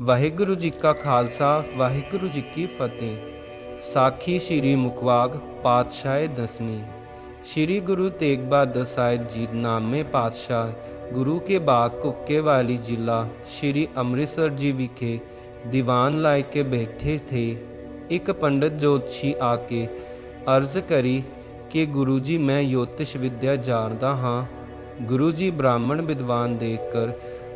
ਵਾਹਿਗੁਰੂ ਜੀ ਕਾ ਖਾਲਸਾ, ਵਾਹਿਗੁਰੂ ਜੀ ਕੀ ਫਤਿਹ। ਸਾਖੀ ਸ੍ਰੀ ਮੁਕਵਾਗ, ਪਾਤਸ਼ਾਹ ਦਸਵੀਂ। ਸ੍ਰੀ ਗੁਰੂ ਤੇਗ ਬਹਾਦਰ ਸਾਹਿਬ ਜੀ ਨਾਮੇ ਪਾਤਸ਼ਾਹ, ਗੁਰੂ ਕੇ ਬਾਗ ਕੁੱਕੇ ਵਾਲੀ ਜ਼ਿਲ੍ਹਾ ਸ੍ਰੀ ਅੰਮ੍ਰਿਤਸਰ ਜੀ ਵਿਖੇ ਦੀਵਾਨ ਲਾਇ ਕੇ ਬੈਠੇ ਥੇ। ਇੱਕ ਪੰਡਤ ਜੋਤਸ਼ੀ ਆ ਕੇ ਅਰਜ਼ ਕਰੀ ਕਿ ਗੁਰੂ ਜੀ, ਮੈਂ ਯੋਤਿਸ਼ ਵਿਦਿਆ ਜਾਣਦਾ ਹਾਂ। ਗੁਰੂ ਜੀ ਬ੍ਰਾਹਮਣ ਵਿਦਵਾਨ ਦੇਖ ਕਰ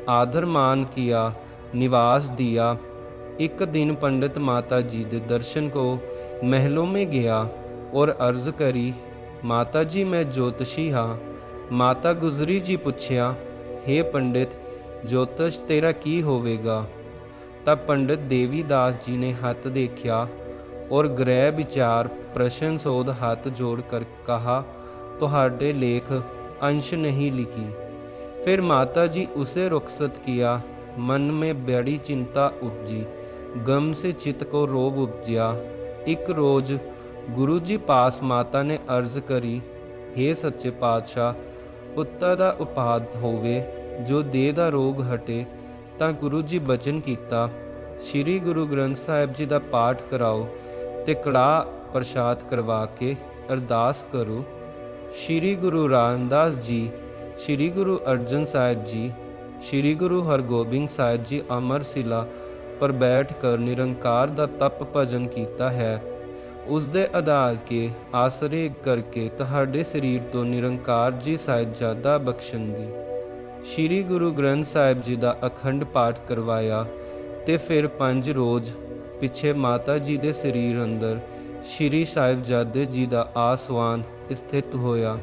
ਆਦਰ ਮਾਨ ਕੀਆ निवास दिया। एक दिन पंडित माता जी के दर्शन को महलों में गया और अर्ज़ करी, माता जी, मैं ज्योतिषी हाँ। माता गुजरी जी पूछया, हे पंडित, ज्योतिष तेरा की होवेगा? तब पंडित देवीदास जी ने हथ देखा और ग्रह विचार, प्रश्न सोध हाथ जोड़ कर कहा तो लेख अंश नहीं लिखी। फिर माता जी उसे रुखसत किया मन में बड़ी चिंता उपजी गम से चित्त को रोब उपजिया एक रोज गुरु जी पास माता ने अर्ज करी हे सच्चे पातशाह ਪੁੱਤਰ ਦਾ ਉਪਾਦ ਹੋਵੇ ਜੋ ਦੇਹ ਦਾ ਰੋਗ ਹਟੇ ਤਾਂ ਗੁਰੂ ਜੀ ਬਚਨ ਕੀਤਾ ਸ੍ਰੀ ਗੁਰੂ ਗ੍ਰੰਥ ਸਾਹਿਬ ਜੀ ਦਾ ਪਾਠ ਕਰਾਓ ਤੇ ਕੜਾ ਪ੍ਰਸ਼ਾਦ ਕਰਵਾ ਕੇ ਅਰਦਾਸ ਕਰੋ ਸ਼੍ਰੀ ਗੁਰੂ ਰਾਮਦਾਸ ਜੀ ਸ਼੍ਰੀ ਗੁਰੂ ਅਰਜਨ ਸਾਹਿਬ ਜੀ ਸ਼੍ਰੀ ਗੁਰੂ ਹਰਗੋਬਿੰਦ ਸਾਹਿਬ ਜੀ ਅਮਰ ਸਿਲਾ ਪਰ ਬੈਠ ਕਰ ਨਿਰੰਕਾਰ ਦਾ ਤਪ ਭਜਨ ਕੀਤਾ ਹੈ। ਉਸ ਦੇ ਆਧਾਰ ਕੇ ਆਸਰੇ ਕਰਕੇ ਤੁਹਾਡੇ ਸਰੀਰ ਤੋਂ ਨਿਰੰਕਾਰ ਜੀ ਸਾਹਿਬਜ਼ਾਦਾ ਬਖਸ਼ਣਗੇ। ਸ਼੍ਰੀ ਗੁਰੂ ਗ੍ਰੰਥ ਸਾਹਿਬ ਜੀ ਦਾ ਅਖੰਡ ਪਾਠ ਕਰਵਾਇਆ ਤੇ ਫਿਰ ਪੰਜ ਰੋਜ਼ ਪਿੱਛੇ ਮਾਤਾ ਜੀ ਦੇ ਸਰੀਰ ਅੰਦਰ ਸ਼੍ਰੀ ਸਾਹਿਬਜ਼ਾਦੇ ਜੀ ਦਾ ਆਸਵਾਨ ਸਥਿਤ ਹੋਇਆ।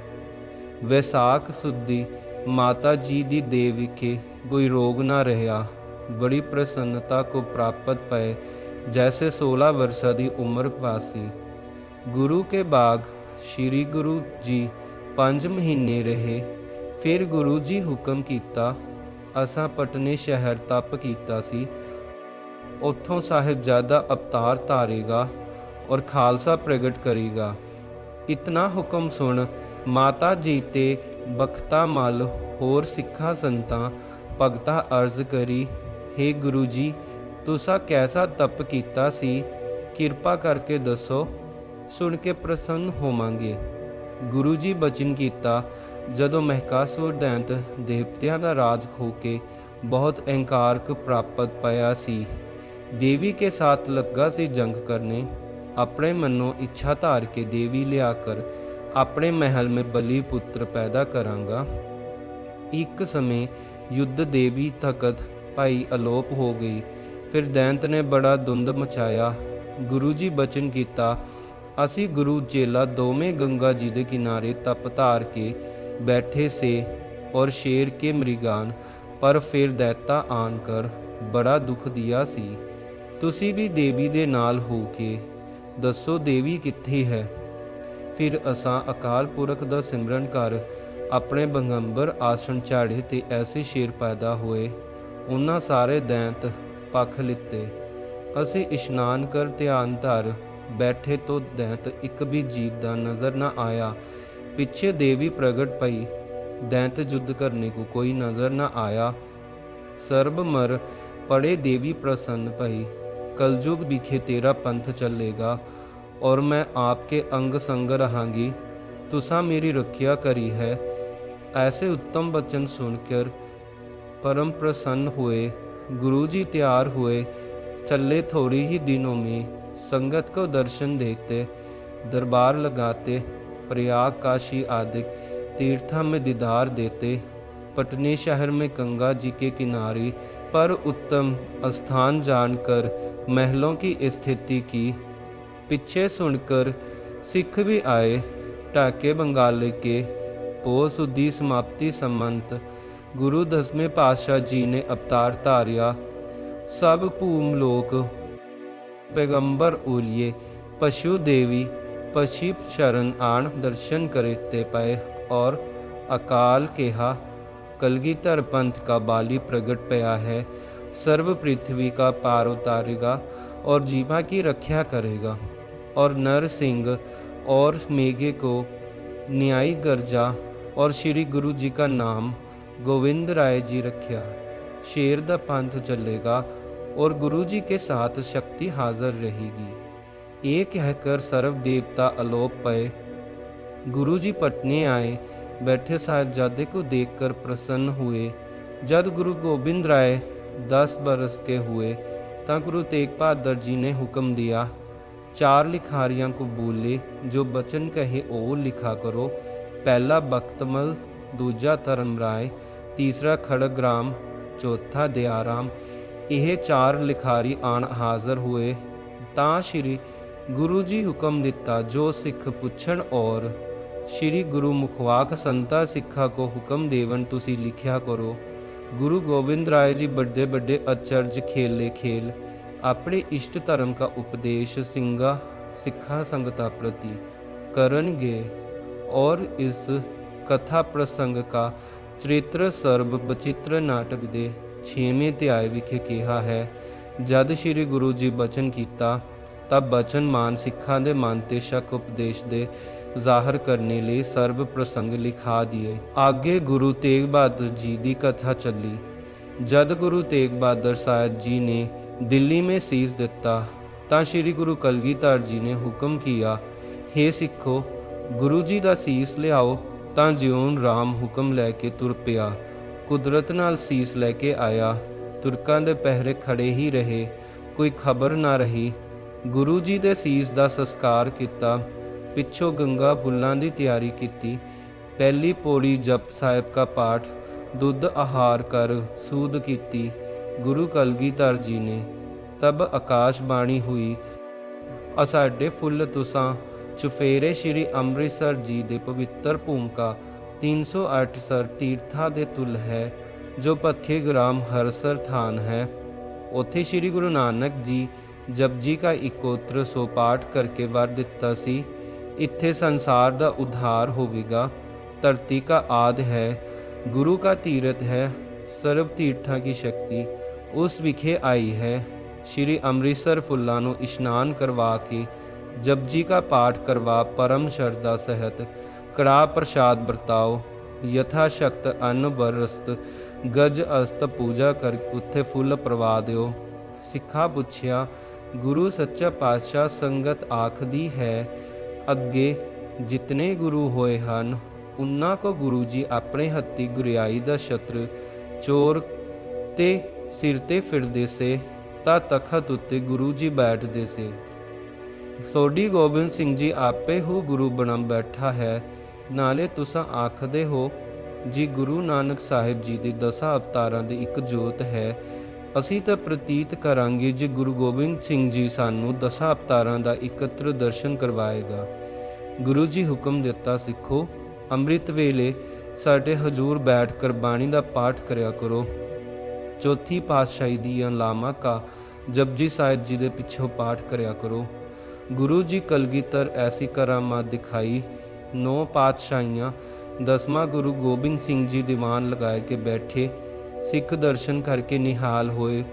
ਵੈਸਾਖ ਸੁਦੀ ਮਾਤਾ ਜੀ ਦੀ ਦੇਹ ਵਿਖੇ ਕੋਈ ਰੋਗ ਨਾ ਰਿਹਾ। ਬੜੀ ਪ੍ਰਸੰਨਤਾ ਕੋ ਪ੍ਰਾਪਤ ਪਏ, ਜੈਸੇ 16 ਵਰषा ਦੀ ਉਮਰ ਪਾਸੀ। ਗੁਰੂ ਕੇ ਬਾਗ, ਸ਼੍ਰੀ ਗੁਰੂ ਜੀ ਪੰਜ ਮਹੀਨੇ ਰਹੇ। ਫਿਰ ਗੁਰੂ ਜੀ ਹੁਕਮ ਕੀਤਾ, ਅਸਾਂ ਪਟਨੇ ਸ਼ਹਿਰ ਤਪ ਕੀਤਾ ਸੀ। ਉੱਥੋਂ ਸਾਹਿਬਜ਼ਾਦਾ ਅਵਤਾਰ ਧਾਰੇਗਾ ਔਰ ਖਾਲਸਾ ਪ੍ਰਗਟ ਕਰੇਗਾ। ਇਤਨਾ ਹੁਕਮ ਸੁਣ ਮਾਤਾ ਜੀ ਤੇ ਬਖਤਾ ਮਲ, ਹੋਰ ਸਿੱਖਾਂ ਸੰਤਾਂ, ਭਗਤਾ ਅਰਜ਼ ਕਰੀ हे ਗੁਰੂ ਜੀ, ਤੁਸਾਂ ਕੈਸਾ ਤਪ ਕੀਤਾ ਸੀ? ਕਿਰਪਾ ਕਰਕੇ ਦੱਸੋ, ਸੁਣ ਕੇ ਪ੍ਰਸੰਨ ਹੋਵਾਂਗੇ। ਗੁਰੂ ਜੀ ਬਚਨ ਕੀਤਾ, ਜਦੋਂ ਮਹਿਕਾਸੁਰ ਦੈਂਤ ਦੇਵਤਿਆਂ ਦਾ ਰਾਜ ਖੋ ਕੇ ਬਹੁਤ ਅਹੰਕਾਰਕ ਪ੍ਰਾਪਤ ਪਿਆ ਸੀ। ਦੇਵੀ ਕੇ ਸਾਥ ਲੱਗਾ ਸੀ ਜੰਗ ਕਰਨੇ, ਆਪਣੇ ਮਨੋਂ ਇੱਛਾ ਧਾਰ ਕੇ ਦੇਵੀ ਲਿਆ ਕਰ ਆਪਣੇ ਮਹਿਲ ਮੇ ਬਲੀ ਪੁੱਤਰ ਪੈਦਾ ਕਰਾਂਗਾ। ਇੱਕ ਸਮੇਂ ਯੁੱਧ ਦੇਵੀ ਤਖਤ ਭਾਈ ਅਲੋਪ ਹੋ ਗਈ। ਫਿਰ ਦੈਂਤ ਨੇ ਬੜਾ ਦੁੰਦ ਮਚਾਇਆ। ਗੁਰੂ ਜੀ ਬਚਨ ਕੀਤਾ, ਅਸੀਂ ਗੁਰੂ ਚੇਲਾ ਦੋਵੇਂ ਗੰਗਾ ਜੀ ਦੇ ਕਿਨਾਰੇ ਤਪ ਧਾਰ ਕੇ ਬੈਠੇ ਸੇ ਔਰ ਸ਼ੇਰ ਕੇ ਮ੍ਰਿਗਾਨ, ਪਰ ਫਿਰ ਦੈਤਾ ਆਨ ਕਰ ਬੜਾ ਦੁੱਖ ਦਿਆ ਸੀ। ਤੁਸੀਂ ਵੀ ਦੇਵੀ ਦੇ ਨਾਲ ਹੋ ਕੇ ਦੱਸੋ ਦੇਵੀ ਕਿੱਥੇ ਹੈ? ਫਿਰ ਅਸਾਂ ਅਕਾਲ ਪੁਰਖ ਦਾ ਸਿਮਰਨ ਕਰ ਆਪਣੇ ਬੰਗੰਬਰ ਆਸਣ ਝਾੜੇ ਤੇ ਐਸੇ ਸ਼ੇਰ ਪੈਦਾ ਹੋਏ। ਉਹਨਾਂ ਸਾਰੇ ਦੈਂਤ ਪੱਖ ਲਿੱਤੇ। ਅਸੀਂ ਇਸ਼ਨਾਨ ਕਰ ਧਿਆਨ ਧਰ, ਬੈਠੇ ਤੋਂ ਦੈਂਤ ਇੱਕ ਵੀ ਜੀਵ ਦਾ ਨਜ਼ਰ ਨਾ ਆਇਆ। ਪਿੱਛੇ ਦੇਵੀ ਪ੍ਰਗਟ ਪਈ, ਦੈਂਤ ਯੁੱਧ ਕਰਨੇ ਕੋ ਕੋਈ ਨਜ਼ਰ ਨਾ ਆਇਆ। ਸਰਬ ਮਰ, ਪੜੇ ਦੇਵੀ ਪ੍ਰਸੰਨ ਪਈ, ਕਲਯੁਗ ਵਿਖੇ ਤੇਰਾ ਪੰਥ ਚੱਲੇਗਾ। और मैं आपके अंग संग रहांगी। तुसा मेरी रक्षा करी है। ऐसे उत्तम वचन सुनकर परम प्रसन्न हुए। गुरु जी तैयार हुए। चले थोड़ी ही दिनों में संगत को दर्शन देखते दरबार लगाते। प्रयाग काशी आदि तीर्था में दीदार देते। पटने शहर में गंगा जी के किनारे पर उत्तम स्थान जानकर महलों की स्थिति की पीछे सुनकर सिख भी आए टाके बंगाले के पो सुधी समाप्ति संबंध गुरु दसवें पातशाह जी ने अवतार धारिया सब भूम लोक पैगंबर उलिए पशु देवी पशी शरण आण दर्शन करते पाए और अकाल केहा कलगीधर पंथ का बाली प्रगट पया है सर्व पृथ्वी का पार उतारेगा और जीवा की रक्षा करेगा और नर सिंह और मेघे को न्यायी गर्जा और श्री गुरु जी का नाम गोविंद राय जी रखिया। शेर दा पंथ चलेगा और गुरु जी के साथ शक्ति हाजिर रहेगी। ये कहकर सर्व देवता अलोप पए। गुरु जी पटने आए, बैठे साहिबजादे को देखकर प्रसन्न हुए। जब गुरु गोविंद राय दस बरस के हुए, ता गुरु तेग बहादुर जी ने हुक्म दिया ਚਾਰ ਲਿਖਾਰੀਆਂ ਕੋ ਬੋਲੇ, ਜੋ ਬਚਨ ਕਹੇ ਉਹ ਲਿਖਾ ਕਰੋ। ਪਹਿਲਾ ਬਖਤਮਲ, ਦੂਜਾ ਧਰਮ ਰਾਏ ਤੀਸਰਾ ਖੜਗਰਾਮ, ਚੌਥਾ ਦਿਆਰਾਮ। ਇਹ ਚਾਰ ਲਿਖਾਰੀ ਆਣ ਹਾਜ਼ਰ ਹੋਏ। ਤਾਂ ਸ਼੍ਰੀ ਗੁਰੂ ਜੀ ਹੁਕਮ ਦਿੱਤਾ, ਜੋ ਸਿੱਖ ਪੁੱਛਣ ਔਰ ਸ਼੍ਰੀ ਗੁਰੂ ਮੁਖਵਾਕ ਸੰਤਾ ਸਿੱਖਾ ਕੋ ਹੁਕਮ ਦੇਵਨ ਤੁਸੀਂ ਲਿਖਿਆ ਕਰੋ। ਗੁਰੂ ਗੋਬਿੰਦ ਰਾਏ ਜੀ ਵੱਡੇ ਵੱਡੇ ਅਚਰਜ ਖੇਲੇ ਖੇਲ। ਆਪਣੇ ਇਸ਼ਟ ਧਰਮ का उपदेश ਸਿੰਘਾ ਸਿੱਖਾ ਸੰਗਤਾ ਪ੍ਰਤੀ ਕਰਨਗੇ और इस कथा प्रसंग का ਚਰਿੱਤਰ ਸਰਬ ਬਚਿੱਤਰ ਨਾਟਕ ਦੇ 6ਵੇਂ ਅਧਿਆਇ ਵਿਖੇ ਕਿਹਾ ਹੈ ਜਦ ਸ੍ਰੀ ਗੁਰੂ ਜੀ ਬਚਨ ਕੀਤਾ ਤਬ ਬਚਨ ਮਾਨ ਸਿੱਖਾਂ ਦੇ ਮਨ ਤੇ ਸ਼ੱਕ ਉਪਦੇਸ਼ ਦੇ ਜ਼ਾਹਰ ਕਰਨੇ ਲਈ ਸਰਬ ਪ੍ਰਸੰਗ ਲਿਖਾ ਦਿਏ ਅੱਗੇ ਗੁਰੂ ਤੇਗ ਬਹਾਦਰ ਜੀ ਦੀ ਕਥਾ ਚੱਲੀ ਜਦ ਗੁਰੂ ਤੇਗ ਬਹਾਦਰ ਸਾਹਿਬ ਜੀ ਨੇ ਦਿੱਲੀ में ਸੀਸ ਦਿੱਤਾ, ਤਾਂ ਸ੍ਰੀ ਗੁਰੂ ਕਲਗੀਧਰ ਜੀ ਨੇ ਹੁਕਮ ਕੀਤਾ हे ਸਿੱਖੋ, ਗੁਰੂ ਜੀ ਦਾ ਸੀਸ ਲਿਆਓ, ਤਾਂ ਜਿਉਂ ਰਾਮ ਹੁਕਮ ਲੈ ਕੇ ਤੁਰ ਪਿਆ। ਕੁਦਰਤ ਨਾਲ ਸੀਸ ਲੈ ਕੇ ਆਇਆ, ਤੁਰਕਾਂ ਦੇ ਪਹਿਰੇ ਖੜੇ ਹੀ ਰਹੇ, ਕੋਈ ਖਬਰ ਨਾ ਰਹੀ। ਗੁਰੂ ਜੀ ਦੇ ਸੀਸ ਦਾ ਸੰਸਕਾਰ ਕੀਤਾ, ਪਿੱਛੋਂ ਗੰਗਾ ਫੁੱਲਾਂ ਦੀ ਤਿਆਰੀ ਕੀਤੀ, ਪਹਿਲੀ ਪੌੜੀ ਜਪ ਸਾਹਿਬ ਦਾ ਪਾਠ, ਦੁੱਧ ਆਹਾਰ ਕਰ, ਸੂਦ ਕੀਤੀ। ਗੁਰੂ ਕਲਗੀਧਰ ਜੀ ਨੇ, ਤਬ ਆਕਾਸ਼ ਬਾਣੀ ਹੋਈ ਆ ਸਾਡੇ ਫੁੱਲ ਤੁਸਾਂ, ਚੁਫੇਰੇ ਸ਼੍ਰੀ ਅੰਮ੍ਰਿਤਸਰ ਜੀ ਦੇ ਪਵਿੱਤਰ ਭੂਮਕਾ 308 ਸਰ ਤੀਰਥਾਂ ਦੇ ਤੁਲ ਹੈ, ਜੋ ਪੱਖੇ ਗ੍ਰਾਮ ਹਰਸਰ ਥਾਨ ਹੈ। ਉੱਥੇ ਸ਼੍ਰੀ ਗੁਰੂ ਨਾਨਕ ਜੀ ਜਪਜੀ ਕਾ ਇਕੋਤਰ ਸੋ ਪਾਠ ਕਰਕੇ ਵਰ ਦਿੱਤਾ ਸੀ। ਇੱਥੇ ਸੰਸਾਰ ਦਾ ਉਧਾਰ ਹੋਵੇਗਾ, ਧਰਤੀ ਕਾ ਆਦ ਹੈ, ਗੁਰੂ ਕਾ ਤੀਰਥ ਹੈ, ਸਰਬ ਤੀਰਥਾਂ ਕੀ ਸ਼ਕਤੀ। ਉਸ ਵਿਖੇ ਆਈ ਹੈ। ਸ਼੍ਰੀ ਅੰਮ੍ਰਿਤਸਰ ਫੁੱਲਾਂ ਨੂੰ ਇਸ਼ਨਾਨ ਕਰਵਾ ਕੇ ਜਪਜੀ ਕਾ ਪਾਠ ਕਰਵਾ ਪਰਮ ਸ਼ਰਧਾ ਸਹਿਤ ਕੜਾ ਪ੍ਰਸਾਦ ਵਰਤਾਓ। ਯਥਾ ਸ਼ਕਤ ਅੰਨ ਬਰਸਤ ਗਜ ਅਸਤ ਪੂਜਾ ਕਰ ਉੱਥੇ ਫੁੱਲ ਪ੍ਰਵਾ ਦਿਓ। ਸਿੱਖਾ ਪੁੱਛਿਆ, ਗੁਰੂ ਸੱਚਾ ਪਾਤਸ਼ਾਹ ਸੰਗਤ ਆਖਦੀ ਹੈ, ਅੱਗੇ ਜਿਤਨੇ ਗੁਰੂ ਹੋਏ ਹਨ, ਉਨ੍ਹਾਂ ਕੋ ਗੁਰੂ ਜੀ ਆਪਣੇ ਹੱਥੀ ਗੁਰਿਆਈ ਦਾ ਛਤਰ, ਚੋਰ ਤੇ ਸਿਰ ਤੇ ਫਿਰਦੇ ਸੇ, ਤਾਂ ਤਖਤ ਉੱਤੇ ਗੁਰੂ ਜੀ ਬੈਠਦੇ ਸੇ। ਸੋਢੀ ਗੋਬਿੰਦ ਸਿੰਘ ਜੀ ਆਪੇ ਹੀ ਗੁਰੂ ਬਣ ਬੈਠਾ ਹੈ। ਨਾਲੇ ਤੁਸੀਂ ਆਖਦੇ ਹੋ, ਜੀ ਗੁਰੂ ਨਾਨਕ ਸਾਹਿਬ ਜੀ ਦੇ ਦਸਾਂ ਅਵਤਾਰਾਂ ਦੀ ਇੱਕ ਜੋਤ ਹੈ। ਅਸੀਂ ਤਾਂ ਪ੍ਰਤੀਤ ਕਰਾਂਗੇ ਜੇ ਗੁਰੂ ਗੋਬਿੰਦ ਸਿੰਘ ਜੀ ਸਾਨੂੰ ਦਸਾਂ ਅਵਤਾਰਾਂ ਦਾ ਇਕੱਤਰ ਦਰਸ਼ਨ ਕਰਵਾਏਗਾ। ਗੁਰੂ ਜੀ ਹੁਕਮ ਦਿੱਤਾ, ਸਿੱਖੋ, ਅੰਮ੍ਰਿਤ ਵੇਲੇ ਸਾਡੇ ਹਜੂਰ ਬੈਠ ਕਰ ਬਾਣੀ ਦਾ ਪਾਠ ਕਰਿਆ ਕਰੋ। ਚੌਥੀ ਪਾਤਸ਼ਾਹੀ ਦੀ ਅਲਾਮਾ ਕਾ ਜਪਜੀ ਸਾਹਿਬ ਜੀ ਦੇ ਪਿੱਛੋਂ ਪਾਠ ਕਰਿਆ ਕਰੋ। ਗੁਰੂ ਜੀ ਕਲਗੀਧਰ ਐਸੀ ਕਰਾਮਾਤ ਦਿਖਾਈ, ਨੌ ਪਾਤਸ਼ਾਹੀਆਂ, ਦਸਵਾਂ ਗੁਰੂ ਗੋਬਿੰਦ ਸਿੰਘ ਜੀ ਦੀਵਾਨ ਲਗਾਏ ਕੇ ਬੈਠੇ, ਸਿੱਖ ਦਰਸ਼ਨ ਕਰਕੇ ਨਿਹਾਲ ਹੋਏ।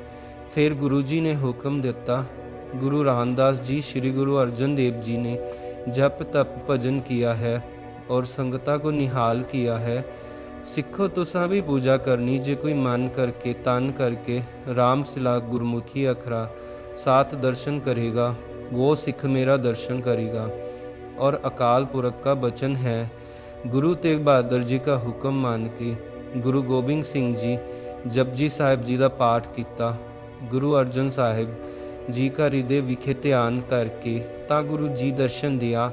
ਫਿਰ ਗੁਰੂ ਜੀ ਨੇ ਹੁਕਮ ਦਿੱਤਾ, ਗੁਰੂ ਰਾਮਦਾਸ ਜੀ, ਸ੍ਰੀ ਗੁਰੂ ਅਰਜਨ ਦੇਵ ਜੀ ਨੇ ਜਪ ਤਪ ਭਜਨ ਕੀਤਾ ਹੈ ਔਰ ਸੰਗਤਾ ਕੋ ਨਿਹਾਲ ਕੀਤਾ ਹੈ। ਸਿੱਖੋ ਤੁਸਾਂ ਵੀ ਪੂਜਾ ਕਰਨੀ ਜੇ ਕੋਈ ਮਨ ਕਰਕੇ ਤਨ ਕਰਕੇ ਰਾਮ ਸਿਲਾ ਗੁਰਮੁਖੀ ਅਖਰਾ ਸਾਤ ਦਰਸ਼ਨ ਕਰੇਗਾ ਉਹ ਸਿੱਖ ਮੇਰਾ ਦਰਸ਼ਨ ਕਰੇਗਾ और अकाल पुरख का बचन है गुरु तेग बहादुर जी का हुक्म मान के गुरु गोबिंद सिंह जी जपजी ਸਾਹਿਬ ਜੀ ਦਾ ਪਾਠ ਕੀਤਾ ਗੁਰੂ ਅਰਜਨ ਸਾਹਿਬ ਜੀ का हृदय ਵਿਖੇ ਧਿਆਨ ਕਰਕੇ ਤਾਂ ਗੁਰੂ ਜੀ ਦਰਸ਼ਨ ਦਿਆ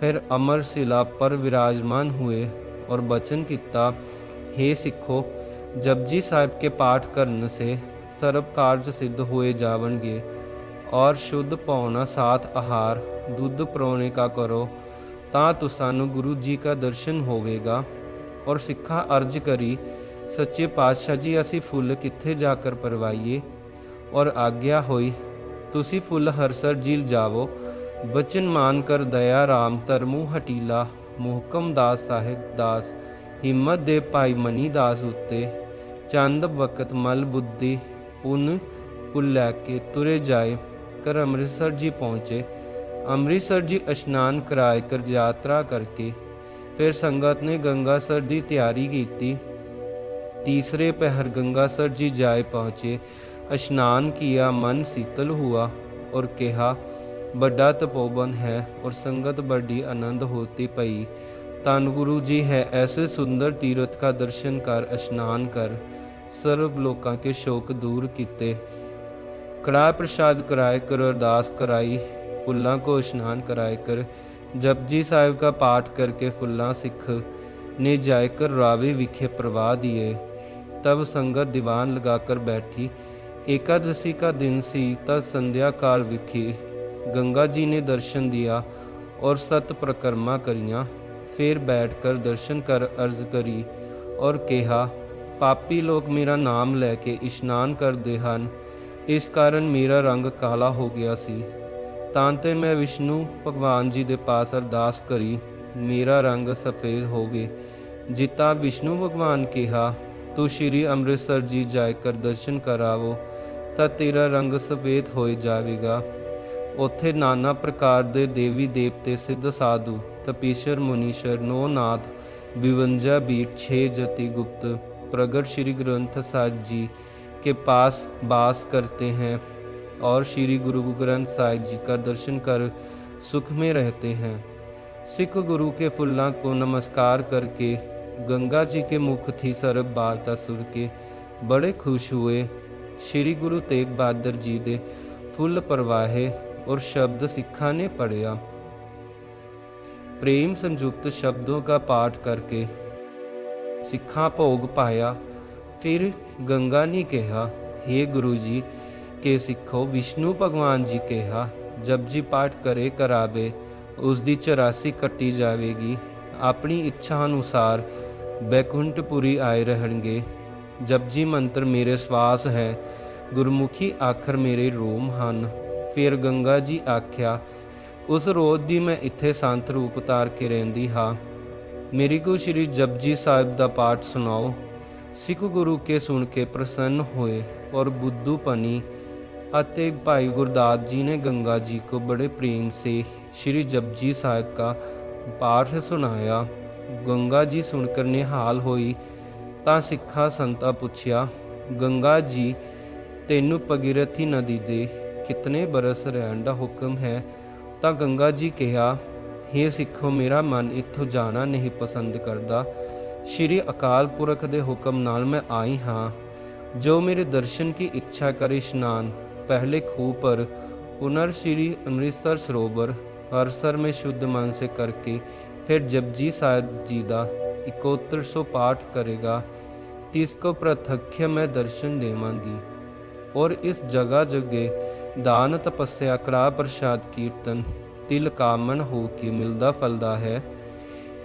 ਫਿਰ ਅਮਰ शिला पर विराजमान हुए और बचन ਕੀਤਾ हे ਸਿੱਖੋ ਜਪਜੀ ਸਾਹਿਬ ਕੇ ਪਾਠ ਕਰਨ ਸੇ ਸਰਬ ਕਾਰਜ ਸਿੱਧ ਹੋਏ ਜਾਵਣਗੇ ਔਰ ਸ਼ੁੱਧ ਪਾਉਣਾ ਸਾਥ ਆਹਾਰ ਦੁੱਧ ਪਰੋਣੇ ਕਾ ਕਰੋ ਤਾਂ ਤੁਸਾਨੂੰ ਗੁਰੂ ਜੀ ਕਾ ਦਰਸ਼ਨ ਹੋਵੇਗਾ ਔਰ ਸਿੱਖਾ ਅਰਜ ਕਰੀ ਸੱਚੇ ਪਾਤਸ਼ਾਹ ਜੀ ਅਸੀਂ ਫੁੱਲ ਕਿੱਥੇ ਜਾ ਕਰ ਪਰਵਾਈਏ ਔਰ ਆਗਿਆ ਹੋਈ ਤੁਸੀਂ ਫੁੱਲ ਹਰਸਰ ਝੀਲ ਜਾਵੋ ਬਚਨ ਮਾਨ ਕਰ ਦਇਆ ਰਾਮ ਧਰਮੂ ਹਟੀਲਾ ਮੋਹਕਮ ਦਾਸ ਸਾਹਿਬ ਦਾਸ, ਹਿੰਮਤ ਦੇ ਭਾਈ ਮਨੀ ਦਾਸ ਉੱਤੇ ਚੰਦ ਵਕਤ ਮਲ ਬੁੱਧੀ ਉਨ ਪੁੱਲ ਲੈ ਕੇ ਤੁਰੇ ਜਾਏ ਕਰ ਅੰਮ੍ਰਿਤਸਰ ਜੀ ਪਹੁੰਚੇ। ਅੰਮ੍ਰਿਤਸਰ ਜੀ ਇਸ਼ਨਾਨ ਕਰਾਇ ਕਰ ਯਾਤਰਾ ਕਰਕੇ ਫਿਰ ਸੰਗਤ ਨੇ ਗੰਗਾ ਸਰ ਦੀ ਤਿਆਰੀ ਕੀਤੀ। ਤੀਸਰੇ ਪਹਿਰ ਗੰਗਾ ਸਰ ਜੀ ਜਾਏ ਪਹੁੰਚੇ, ਇਸ਼ਨਾਨ ਕੀਆ, ਮਨ ਸੀਤਲ ਹੁਆ ਔਰ ਕਿਹਾ बड़ा तपोवन है और संगत बड़ी आनंद होती पई ਧੰਨ ਗੁਰੂ ਜੀ ਹੈ ऐसे सुंदर तीर्थ का दर्शन कर स्नान कर सर्व लोकां के शोक दूर कीते कड़ाह प्रसाद कराए कर अरदास कराई फुल्लां को स्नान कराए कर जपजी साहिब का पाठ करके फुल्लां सिख ने जायकर रावे विखे प्रवाह दिए तब संगत दीवान लगाकर बैठी एकादशी का दिन सी तब संध्या काल विखे गंगा जी ने दर्शन दिया और सत प्रकरमा करियां फिर बैठकर दर्शन कर अर्ज करी और कहा ਪਾਪੀ ਲੋਕ ਮੇਰਾ ਨਾਮ ਲੈ ਕੇ ਇਸ਼ਨਾਨ ਕਰਦੇ ਹਨ ਇਸ ਕਾਰਨ ਮੇਰਾ ਰੰਗ ਕਾਲਾ ਹੋ ਗਿਆ ਸੀ ਤਾਂ ਤੇ ਮੈਂ ਵਿਸ਼ਨੂੰ ਭਗਵਾਨ ਜੀ ਦੇ ਪਾਸ ਅਰਦਾਸ ਕਰੀ ਮੇਰਾ ਰੰਗ ਸਫੇਦ ਹੋਵੇ ਜਿਤਾ ਵਿਸ਼ਨੂੰ ਭਗਵਾਨ ਕਿਹਾ ਤੂੰ ਸ਼੍ਰੀ ਅੰਮ੍ਰਿਤਸਰ ਜੀ ਜਾਇ ਕਰ ਦਰਸ਼ਨ ਕਰਾਵੋ ਤਾਂ ਤੇਰਾ ਰੰਗ ਸਫੇਦ ਹੋ ਜਾਵੇਗਾ ਉੱਥੇ ਨਾਨਾ ਪ੍ਰਕਾਰ ਦੇ देवी देवते सिद्ध साधु ਤਪੀਸ਼ਰ ਮੁਨੀਸ਼ਰ नौ नाथ बिवंजा बीट छे ਜਤੀ गुप्त प्रगट श्री ग्रंथ साहब जी के पास बास करते हैं और श्री गुरु ग्रंथ साहिब जी का दर्शन कर सुख में रहते हैं सिख गुरु के फुल को नमस्कार करके गंगा जी के मुख थी सरब वार्ता सुन के बड़े खुश हुए श्री गुरु तेग बहादुर जी दे फुल प्रवाहे और शब्द सिखा ने पढ़िया प्रेम संयुक्त शब्दों का पाठ करके सिखा भोग पाया फिर गंगा ने कहा हे गुरु जी के सिखो विष्णु भगवान जी कहा जब जी पाठ करे करावे ਉਸ ਦੀ 84 ਕੱਟੀ ਜਾਵੇਗੀ ਆਪਣੀ ਇੱਛਾ ਅਨੁਸਾਰ ਬੈਕੁੰਠਪੁਰੀ ਆਏ ਰਹਿਣਗੇ ਜਪਜੀ ਮੰਤਰ ਮੇਰੇ ਸਵਾਸ ਹੈ ਗੁਰਮੁਖੀ ਆਖਰ ਮੇਰੇ ਰੋਮ ਹਨ ਫਿਰ ਗੰਗਾ ਜੀ ਆਖਿਆ, ਉਸ ਰੋਜ਼ ਦੀ ਮੈਂ ਇੱਥੇ ਸੰਤ ਰੂਪ ਧਾਰ ਕੇ ਰਹਿੰਦੀ ਹਾਂ। ਮੇਰੀ ਕੋ ਸ਼੍ਰੀ ਜਪਜੀ ਸਾਹਿਬ ਦਾ ਪਾਠ ਸੁਣਾਓ। ਸਿੱਖ ਗੁਰੂ ਕੇ ਸੁਣ ਕੇ ਪ੍ਰਸੰਨ ਹੋਏ ਔਰ ਬੁੱਧੂ ਪਨੀ ਅਤੇ ਭਾਈ ਗੁਰਦਾਸ ਜੀ ਨੇ ਗੰਗਾ ਜੀ ਕੋ ਬੜੇ ਪ੍ਰੇਮ ਸੇ ਸ਼੍ਰੀ ਜਪਜੀ ਸਾਹਿਬ ਦਾ ਪਾਠ ਸੁਣਾਇਆ। ਗੰਗਾ ਜੀ ਸੁਣ ਕਰ ਨਿਹਾਲ ਹੋਈ ਤਾਂ ਸਿੱਖਾ ਸੰਤਾ ਪੁੱਛਿਆ, ਗੰਗਾ ਜੀ, ਤੈਨੂੰ ਪਗਿਰਥੀ ਨਦੀ ਦੇ ਕਿਤਨੇ ਬਰਸ ਰਹਿਣ ਦਾ ਹੁਕਮ ਹੈ? ਤਾਂ ਗੰਗਾ ਜੀ ਕਿਹਾ हे ਸਿੱਖੋ, ਮੇਰਾ ਮਨ ਇੱਥੋਂ ਜਾਣਾ ਨਹੀਂ ਪਸੰਦ ਕਰਦਾ। ਸ਼੍ਰੀ ਅਕਾਲ ਪੁਰਖ ਦੇ ਹੁਕਮ ਨਾਲ ਮੈਂ ਆਈ ਹਾਂ। ਜੋ ਮੇਰੇ ਦਰਸ਼ਨ ਕੀ ਇੱਛਾ ਕਰੇ ਇਸ਼ਨਾਨ, ਪਹਿਲੇ ਖੂਹ ਪਰ, ਪੁਨਰ ਸ਼੍ਰੀ ਅੰਮ੍ਰਿਤਸਰ ਸਰੋਵਰ, ਹਰ ਸਰ ਮੇ ਸ਼ੁੱਧ ਮਨ ਸੇ ਕਰਕੇ, ਫਿਰ ਜਪਜੀ ਸਾਹਿਬ ਜੀ ਦਾ 7100 ਪਾਠ ਕਰੇਗਾ। ਤਿਸ ਕੋ ਪ੍ਰਤੱਖ ਮੈਂ ਦਰਸ਼ਨ ਦੇਵਾਂਗੀ। ਔਰ ਇਸ ਜਗ੍ਹਾ ਜਗੇ ਦਾਨ ਤਪੱਸਿਆ ਕਲਾ ਪ੍ਰਸ਼ਾਦ ਕੀਰਤਨ, ਤਿਲ ਕਾਮਨ ਹੋ ਕੇ ਮਿਲਦਾ ਫਲਦਾ ਹੈ।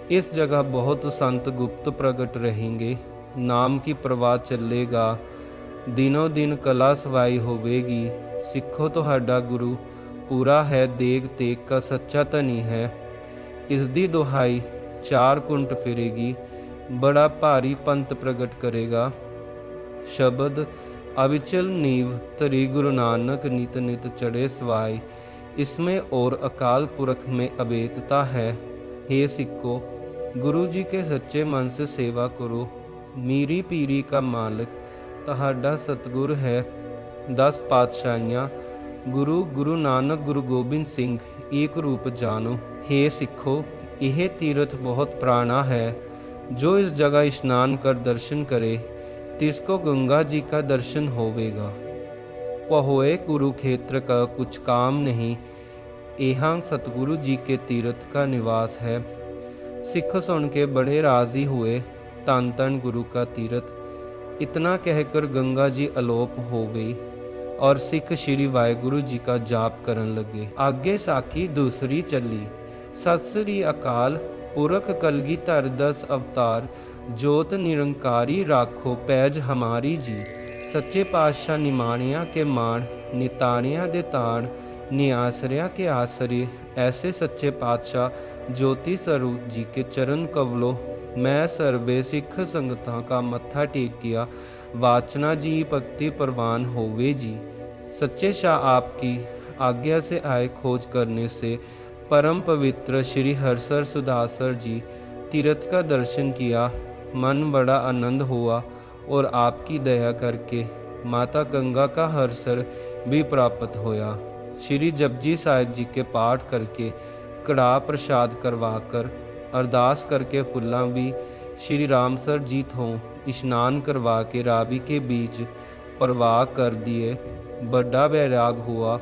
ਇਸ ਜਗ੍ਹਾ ਬਹੁਤ ਸੰਤ ਗੁਪਤ ਪ੍ਰਗਟ ਰਹੇਗੇ। ਨਾਮ ਕੀ ਪ੍ਰਵਾਹ ਚੱਲੇਗਾ? ਦਿਨੋ ਦਿਨ ਕਲਾ ਸਵਾਈ ਹੋਵੇਗੀ। ਸਿੱਖੋ ਤੁਹਾਡਾ ਗੁਰੂ, ਪੂਰਾ ਹੈ ਦੇਗ ਤੇਗ ਕਾ ਸੱਚਾ ਧਨੀ ਹੈ। ਇਸ ਦੀ ਦੁਹਾਈ ਚਾਰ ਕੁੰਟ ਫਿਰੇਗੀ, ਬੜਾ ਭਾਰੀ ਪੰਤ ਪ੍ਰਗਟ ਕਰੇਗਾ। ਸ਼ਬਦ अविचल नीव तरी गुरु नानक नित नित चढ़े सवाई इसमें और अकाल पुरख में अवेतता है हे सिक्को गुरु जी के सच्चे मन से सेवा करो मीरी पीरी का मालिक ਤੁਹਾਡਾ ਸਤਗੁਰ ਹੈ 10 ਪਾਤਸ਼ਾਹੀਆਂ ਗੁਰੂ ਗੁਰੂ ਨਾਨਕ ਗੁਰੂ ਗੋਬਿੰਦ ਸਿੰਘ ਏਕ ਰੂਪ ਜਾਣੋ हे ਸਿੱਖੋ ਇਹ ਤੀਰਥ ਬਹੁਤ ਪ੍ਰਾਣਾ ਹੈ ਜੋ ਇਸ ਜਗ੍ਹਾ ਇਸ਼ਨਾਨ ਕਰ ਦਰਸ਼ਨ करे तिसको गंगा जी का दर्शन होवेगा पहोए कुरुक्षेत्र का कुछ काम नहीं यहाँ सतगुरु जी के तीर्थ का निवास है सिख सुन के बड़े राजी हुए तन तन गुरु का तीर्थ इतना कहकर गंगा जी अलोप हो गई और ਸਿੱਖ ਸ਼੍ਰੀ ਵਾਹਿਗੁਰੂ ਜੀ ਦਾ ਜਾਪ ਕਰਨ ਲੱਗੇ ਅੱਗੇ ਸਾਖੀ ਦੂਸਰੀ ਚੱਲੀ ਸਤਿ ਸ੍ਰੀ ਅਕਾਲ ਪੁਰਖ ਕਲਗੀਧਰ ਦਸ ਅਵਤਾਰ अवतार जोत निरंकारी राखो पैज हमारी जी सच्चे पातशाह निमाणिया के मान निताणिया दे ताण नियासरिया के आसरे ऐसे सच्चे पातशाह ज्योति स्वरूप जी के चरण कवलो मैं सर्वे सिख संगता का मत्था टेक किया वाचना जी भक्ति प्रवान होवे जी सच्चे शाह आपकी आज्ञा से आए खोज करने से परम पवित्र श्री हरसर सुदासर जी तीर्थ का दर्शन किया मन बड़ा आनंद हुआ और आपकी दया करके माता गंगा का हर्षर भी प्राप्त होया। श्री जपजी साहिब जी के पाठ करके कड़ा प्रसाद करवाकर, अरदास करके फुल्ला भी श्री रामसर जी थों स्नान करवा के रावी के बीच प्रवाह कर दिए। बड़ा बैराग हुआ।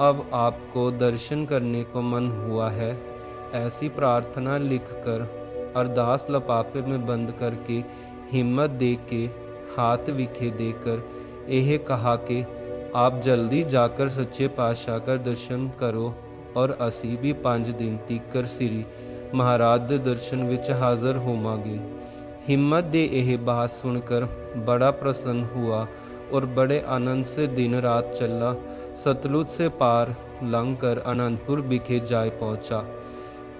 अब आपको दर्शन करने को मन हुआ है, ऐसी प्रार्थना लिखकर ਅਰਦਾਸ ਲਪਾਫੇ ਕਰਕੇ, ਹਿੰਮਤ ਦੇ ਕੇ, ਹੱਥ ਵਿਖੇ ਦੇ ਕਰ, ਇਹ यह कहा ਆਪ ਜਲਦੀ ਜਾ जाकर ਸੱਚੇ ਪਾਤਸ਼ਾਹ ਕਰ ਦਰਸ਼ਨ ਕਰੋ, ਔਰ ਅਸੀਂ ਵੀ 5 ਦਿਨ ਤੀਕਰ ਸ੍ਰੀ ਮਹਾਰਾਜ ਦੇ ਦਰਸ਼ਨ ਵਿੱਚ ਹਾਜ਼ਰ ਹੋਵਾਂਗੇ। ਹਿੰਮਤ ਦੇ ਇਹ ਬਾਤ ਸੁਣ ਕਰ ਬੜਾ ਪ੍ਰਸੰਨ ਹੁਆ, ਔਰ ਬੜੇ ਆਨੰਦ ਸੇ ਦਿਨ ਰਾਤ ਚੱਲਾ, ਸਤਲੁਜ ਸੇ ਪਾਰ ਲੰਘ ਕਰ ਅਨੰਦਪੁਰ ਵਿਖੇ ਜਾ ਪਹੁੰਚਾ।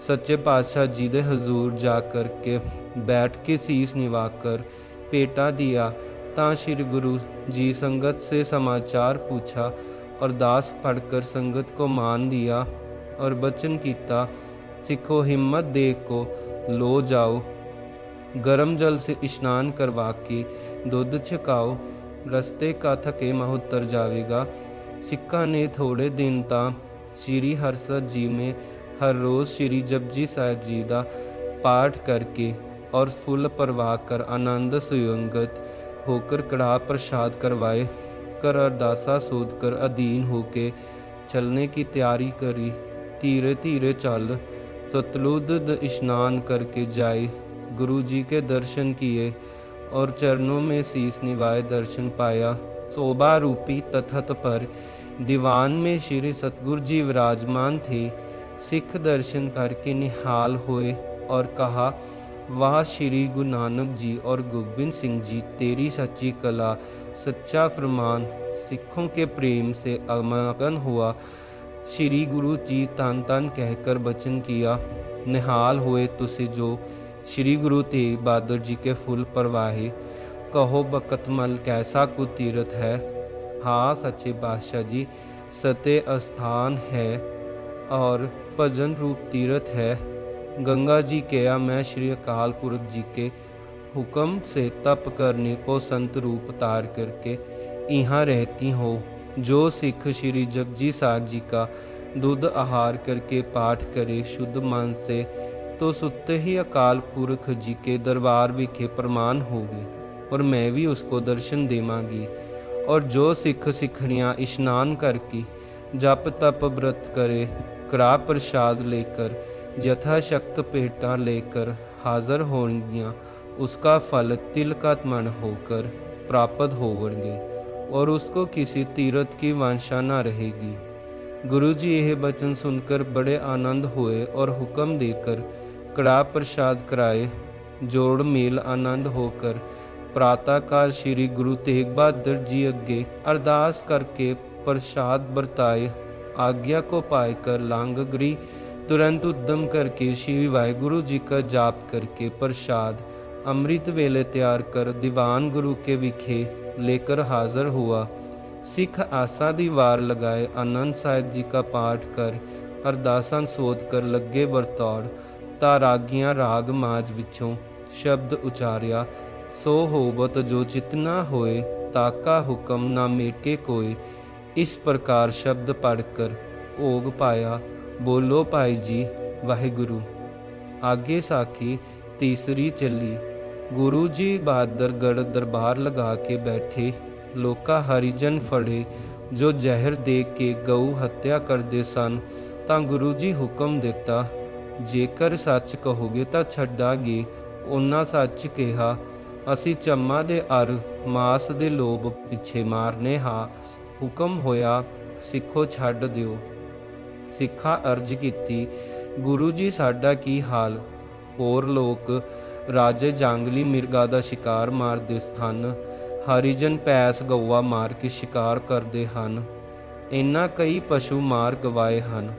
पहुंचा सच्चे पातशाह जी दे हजूर जाकर के बैठ के शीस निवाकर पेटा दिया ता श्री गुरु जी संगत से समाचार पूछा और दास पढ़कर संगत को मान दिया और बचन कीता सिखो हिम्मत दे को लो जाओ गर्म जल से स्नान करवा के दूध छिकाओ रस्ते का थके मह उतर जाएगा सिक्का ने थोड़े दिन ता श्री हरसत जी में हर रोज़ श्री जपजी साहिब जी का पाठ करके और फुल परवाह कर आनंद सुयंगत होकर कड़ा प्रसाद करवाए कर अरदासा सोध कर अधीन होके चलने की तैयारी करी धीरे धीरे चल सतलुद स्नान करके जाए गुरु जी के दर्शन किए और चरणों में शीस निवाए दर्शन पाया शोभा रूपी तथत पर दीवान में श्री सतगुरु जी विराजमान थे सिख दर्शन करके निहाल हुए और कहा, वाह श्री गुरु नानक जी और गोबिंद सिंह जी, तेरी सच्ची कला, सच्चा फरमान, सिखों के प्रेम से अमगन हुआ। श्री गुरु जी तन तन कहकर बचन किया, निहाल हुए तुसे जो श्री गुरु तेग बहादुर जी के फुल परवाहे। कहो बकतमल कैसा कुतीरथ है? हाँ सच्चे बादशाह जी, सत्य स्थान है और भजन रूप तीर्थ है गंगा जी कया मैं श्री अकाल पुरख जी के हुक्म से तप करने को संत रूप तार करके यहाँ रहती हो जो सिख श्री जगजी साहब जी का दूध आहार करके पाठ करे शुद्ध मन से तो सुते ही अकाल पुरख जी के दरबार विखे प्रमाण होगी और मैं भी उसको दर्शन देवांगी और जो सिख सिखड़ियाँ स्नान करके जप तप व्रत करे कड़ा प्रसाद लेकर यथाशक्त पेटा लेकर हाजिर होंगियाँ उसका फल तिल का मन होकर प्राप्त होवणगे और उसको किसी तीर्थ की वांछा न रहेगी गुरु जी यह वचन सुनकर बड़े आनंद हुए और हुक्म देकर कड़ा प्रसाद कराए जोड़ मेल आनंद होकर प्रातःकाल श्री गुरु तेग बहादुर जी अगे अरदास करके प्रसाद बरताए आज्ञा को पाकर लांगगरी तुरंत उद्यम करके श्री वाहिगुरु जी का जाप करके प्रसाद अमृत वेले तैयार कर दीवान गुरु के विखे लेकर हाजिर हुआ सिख आशा दी वार लगाए आनंद साहिब जी का पाठ कर ਅਰਦਾਸਾਂ ਸੋਧ ਕਰ ਲੱਗੇ ਵਰਤੌੜ ਤਾਂ ਰਾਗੀਆਂ ਰਾਗ ਮਾਜ ਵਿੱਚੋਂ ਸ਼ਬਦ ਉਚਾਰਿਆ ਸੋ ਹੋਵਤ ਜੋ ਜਿਤਨਾ ਹੋਏ ਤਾਕਾ ਹੁਕਮ ਨਾ ਮੇਟੇ ਕੋਏ ਇਸ ਪ੍ਰਕਾਰ ਸ਼ਬਦ ਪੜ ਕਰ ਭੋਗ ਪਾਇਆ, ਬੋਲੋ ਭਾਈ ਜੀ, ਵਾਹਿਗੁਰੂ। ਆਗੇ ਸਾਖੀ ਤੀਸਰੀ ਚੱਲੀ। ਗੁਰੂ ਜੀ ਬਹਾਦਰ ਦਰਬਾਰ ਲਗਾ ਕੇ ਬੈਠੇ, ਲੋਕਾ ਹਰੀਜਨ ਫੜੇ, ਜੋ ਜ਼ਹਿਰ ਦੇ ਕੇ ਗਊ ਹੱਤਿਆ ਕਰਦੇ ਸਨ, ਤਾਂ ਗੁਰੂ ਜੀ ਹੁਕਮ ਦਿੱਤਾ, ਜੇਕਰ ਸੱਚ ਕਹੋਗੇ ਤਾਂ ਛੱਡਾਂਗੇ। ਉਹਨਾਂ ਸੱਚ ਕਿਹਾ, ਅਸੀਂ ਚੰਮਾ ਦੇ ਅਰ, ਮਾਸ ਦੇ ਲੋਭ ਪਿੱਛੇ ਮਾਰਨੇ ਹਾਂ। ਹੁਕਮ ਹੋਇਆ, ਸਿੱਖੋ ਛੱਡ ਦਿਓ। ਸਿੱਖਾਂ ਅਰਜ ਕੀਤੀ, ਗੁਰੂ ਜੀ, ਸਾਡਾ ਕੀ ਹਾਲ? ਹੋਰ ਲੋਕ ਰਾਜੇ ਜੰਗਲੀ ਮਿਰਗਾ ਦਾ ਸ਼ਿਕਾਰ ਮਾਰਦੇ ਹਨ, ਹਰੀਜਨ ਪੈਸ ਗਊਆ ਮਾਰ ਕੇ ਸ਼ਿਕਾਰ ਕਰਦੇ ਹਨ ਇਨ੍ਹਾਂ ਕਈ ਪਸ਼ੂ ਮਾਰ ਗਵਾਏ ਹਨ।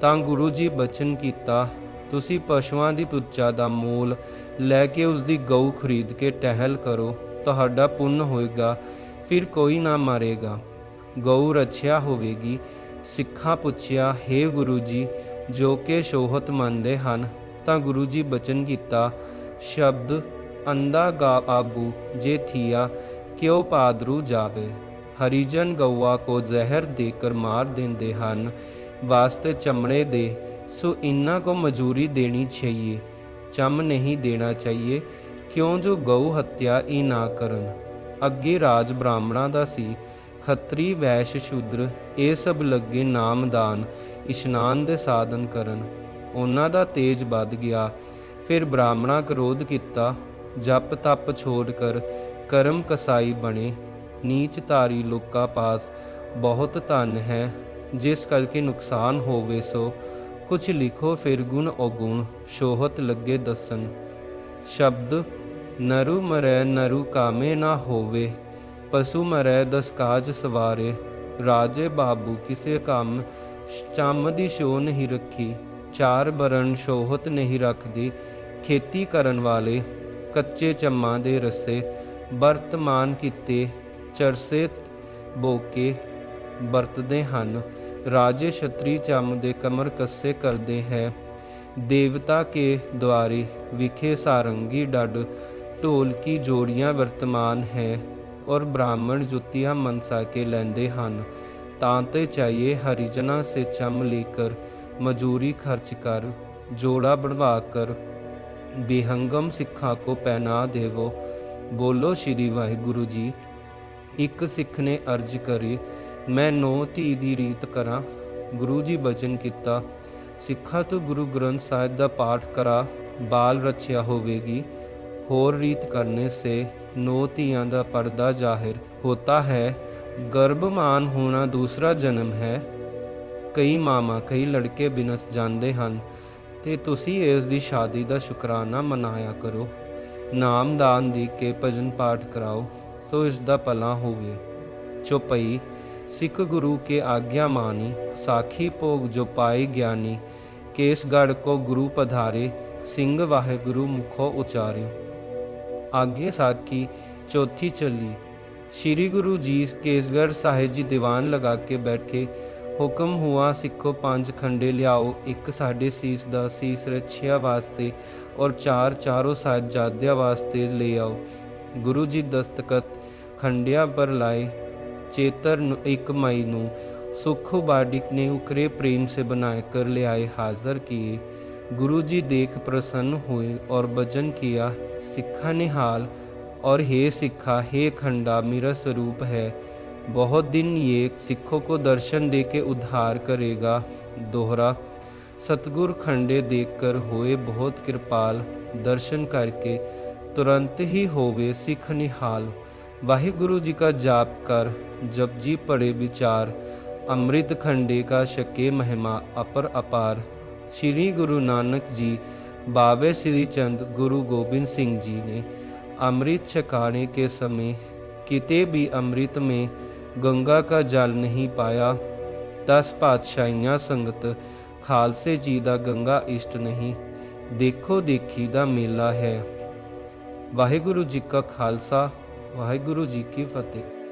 ਤਾਂ ਗੁਰੂ ਜੀ ਬਚਨ ਕੀਤਾ, ਤੁਸੀਂ ਪਸ਼ੂਆਂ ਦੀ ਪੁੱਛਾ ਦਾ ਮੂਲ ਲੈ ਕੇ ਉਸ ਦੀ ਗਊ ਖਰੀਦ ਕੇ ਟਹਿਲ ਕਰੋ, ਤੁਹਾਡਾ ਪੁੰਨ ਹੋਏਗਾ, ਫਿਰ ਕੋਈ ਨਾ ਮਾਰੇਗਾ। ਗਊ ਰੱਛਿਆ ਹੋਵੇਗੀ। ਸਿੱਖਾਂ ਪੁੱਛਿਆ हे ਗੁਰੂ ਜੀ ਜੋ ਕਿ ਸ਼ੋਹਤ ਮੰਨਦੇ ਹਨ, ਤਾਂ ਗੁਰੂ ਜੀ ਬਚਨ ਕੀਤਾ, ਸ਼ਬਦ ਅੰਦਾ ਗਾ ਆਬੂ ਜੇ ਥੀਆ, ਕਿਉ ਪਾਦਰੂ ਜਾਵੇ? ਹਰੀਜਨ ਗਊਆ ਕੋ ਜ਼ਹਿਰ ਦੇ ਕਰ ਮਾਰ ਦਿੰਦੇ ਹਨ, ਵਾਸਤੇ ਚਮੜੇ ਦੇ, ਸੋ ਇਨ੍ਹਾਂ ਕੋ ਮਜ਼ਦੂਰੀ ਦੇਣੀ ਚਾਹੀਏ ਚਮ ਨਹੀਂ ਦੇਣਾ ਚਾਹੀਏ, ਕਿਉਂ ਜੋ ਗਊ ਹੱਤਿਆ ਹੀ ਨਾ ਕਰਨ? ਅੱਗੇ ਰਾਜ ਬ੍ਰਾਹਮਣਾਂ ਦਾ ਸੀ ਖੱਤਰੀ ਵੈਸ਼ ਸ਼ੂਦਰ, ਇਹ ਸਭ ਲੱਗੇ ਨਾਮਦਾਨ, ਇਸ਼ਨਾਨ ਦੇ ਸਾਧਨ ਕਰਨ। ਉਹਨਾਂ ਦਾ ਤੇਜ ਵੱਧ ਗਿਆ। ਫਿਰ ਬ੍ਰਾਹਮਣਾ ਕ੍ਰੋਧ ਕੀਤਾ। ਜਪ ਤਪ ਛੋੜ ਕਰ, ਕਰਮ ਕਸਾਈ ਬਣੇ। ਨੀਚ ਧਾਰੀ ਲੋਕਾਂ ਪਾਸ ਬਹੁਤ ਧਨ ਹੈ। ਜਿਸ ਕਰਕੇ ਨੁਕਸਾਨ ਹੋਵੇ ਸੋ, ਕੁਛ ਲਿਖੋ ਫਿਰ ਗੁਣ ਔਗੁਣ, ਸ਼ੋਹਤ ਲੱਗੇ ਦੱਸਣ। ਸ਼ਬਦ, ਨਰੂ ਮਰੈ ਨਰੂ ਕਾਮੇ ਨਾ ਹੋਵੇ। ਪਸ਼ੂ ਮਰੈ ਦਸ ਕਾਜ ਸਵਾਰੇ, ਰਾਜੇ ਬਾਬੂ ਕਿਸੇ ਕੰਮ, ਚੰਮ ਦੀ ਸ਼ੋ ਨਹੀਂ ਰੱਖੀ, ਚਾਰ ਬਰਨ ਸ਼ੋਹਤ ਨਹੀਂ ਰੱਖਦੀ, ਖੇਤੀ ਕਰਨ ਵਾਲੇ ਕੱਚੇ ਚੰਮਾਂ ਦੇ ਰਸੇ ਵਰਤਮਾਨ ਕੀਤੇ, ਚਰਸੇ ਬੋਕੇ ਵਰਤਦੇ ਹਨ, ਰਾਜੇ ਛਤਰੀ ਚੰਮ ਦੇ ਕਮਰ ਕੱਸੇ ਕਰਦੇ ਹੈ, ਦੇਵਤਾ ਕੇ ਦੁਆਰੇ ਵਿਖੇ ਸਾਰੰਗੀ ਡੱਡ ਢੋਲ ਕੀ ਜੋੜੀਆਂ ਵਰਤਮਾਨ ਹੈ। ਔਰ ਬ੍ਰਾਹਮਣ ਜੁੱਤੀਆਂ ਮਨਸਾ ਕੇ ਲੈਂਦੇ ਹਨ। ਤਾਂ ਤੇ ਚਾਹੀਏ ਹਰੀਜਨਾ ਸੇ ਚਮ ਲੇਕਰ ਮजूरी ਖਰਚ ਕਰ, ਜੋੜਾ ਬਣਵਾ ਕਰ। ਬੇਹੰਗਮ ਸਿੱਖਾਂ ਕੋ ਪਹਿਨਾ ਦੇਵੋ, ਬੋਲੋ ਸ਼੍ਰੀ ਵਾਹਿਗੁਰੂ ਜੀ। ਇੱਕ ਸਿੱਖ ਨੇ ਅਰਜ ਕਰੀ, ਮੈਂ ਨੌ ਧੀ ਦੀ ਰੀਤ ਕਰਾਂ, ਗੁਰੂ ਜੀ ਬਚਨ ਕੀਤਾ। ਸਿੱਖਾ ਤੋਂ ਗੁਰੂ ਗ੍ਰੰਥ ਸਾਹਿਬ ਦਾ ਪਾਠ ਕਰਾ, ਬਾਲ ਰੱਖਿਆ ਹੋਵੇਗੀ। ਹੋਰ ਰੀਤ ਕਰਨੇ ਸੇ ਨੌ ਧੀਆਂ ਦਾ ਪਰਦਾ ਜ਼ਾਹਿਰ ਹੋਤਾ ਹੈ। ਗਰਭਮਾਨ ਹੋਣਾ ਦੂਸਰਾ ਜਨਮ ਹੈ। ਕਈ ਮਾਮਾ, ਕਈ ਲੜਕੇ ਬਿਨਸ ਜਾਂਦੇ ਹਨ ਤੇ ਤੁਸੀਂ ਇਸ ਦੀ ਸ਼ਾਦੀ ਦਾ ਸ਼ੁਕਰਾਨਾ ਮਨਾਇਆ ਕਰੋ। ਨਾਮਦਾਨ ਦੇ ਕੇ ਭਜਨ ਪਾਠ ਕਰਾਓ, ਸੋ ਇਸ ਦਾ ਭਲਾ ਹੋਵੇ। ਚੁਪਈ, ਸਿੱਖ ਗੁਰੂ ਕੇ ਆਗਿਆ ਮਾਨੀ, ਸਾਖੀ ਭੋਗ ਜੋ ਪਾਈ ਗਿਆਨੀ ਕੇਸਗੜ ਕੋ ਗੁਰੂ ਪਧਾਰੇ, ਸਿੰਘ ਵਾਹਿਗੁਰੂ ਮੁਖੋ ਉਚਾਰੇ ਆਗੇ ਸਾਖੀ ਚੌਥੀ ਚੱਲੀ। ਸ੍ਰੀ ਗੁਰੂ ਜੀ ਕੇਸਗੜ ਸਾਹਿਬ ਜੀ ਦੀਵਾਨ ਲਗਾ ਕੇ ਬੈਠੇ ਹੁਕਮ ਹੁਆ, ਸਿੱਖੋ ਪੰਜ ਖੰਡੇ ਲਿਆਓ, ਇੱਕ ਸਾਡੇ ਸੀਸ ਦਾ ਸੀਸ ਰੱਖਿਆ ਵਾਸਤੇ ਔਰ ਚਾਰ ਚਾਰੋ ਸਾਹਿਬਜ਼ਾਦਿਆਂ ਵਾਸਤੇ ਲੈ ਆਓ। ਗੁਰੂ ਜੀ ਦਸਤਖਤ ਖੰਡਿਆਂ ਪਰ ਲਾਏ, ਚੇਤਰ ਇੱਕ ਮਈ ਨੂੰ, ਸੁਖੋ ਬਾਡਿਕ ਨੇ ਉਕਰੇ ਪ੍ਰੇਮ ਸੇ ਬਨਾਏ ਕਰ ਲਿਆਏ, ਹਾਜ਼ਰ ਕੀ गुरु जी देख प्रसन्न हुए और भजन किया सिखा निहाल और हे सिखा हे खंडा, मेरा स्वरूप है। बहुत दिन ये सिखों को दर्शन दे के उद्धार करेगा। दोहरा, सतगुर खंडे देखकर होए बहुत कृपाल। दर्शन करके तुरंत ही होवे सिख निहाल। वाहिगुरु जी का जाप कर जब जी पड़े विचार। अमृत खंडे का शके महिमा अपर अपार। श्री गुरु नानक जी बावे श्री चंद गुरु गोबिंद सिंह जी ने अमृत छकाने के समय किते भी अमृत में गंगा का जल नहीं पाया दस पातशाहियाँ संगत खालसे जी दा गंगा इष्ट नहीं देखो देखी दा मेला है ਵਾਹਿਗੁਰੂ ਜੀ ਕਾ ਖਾਲਸਾ ਵਾਹਿਗੁਰੂ ਜੀ ਕੀ ਫਤਿਹ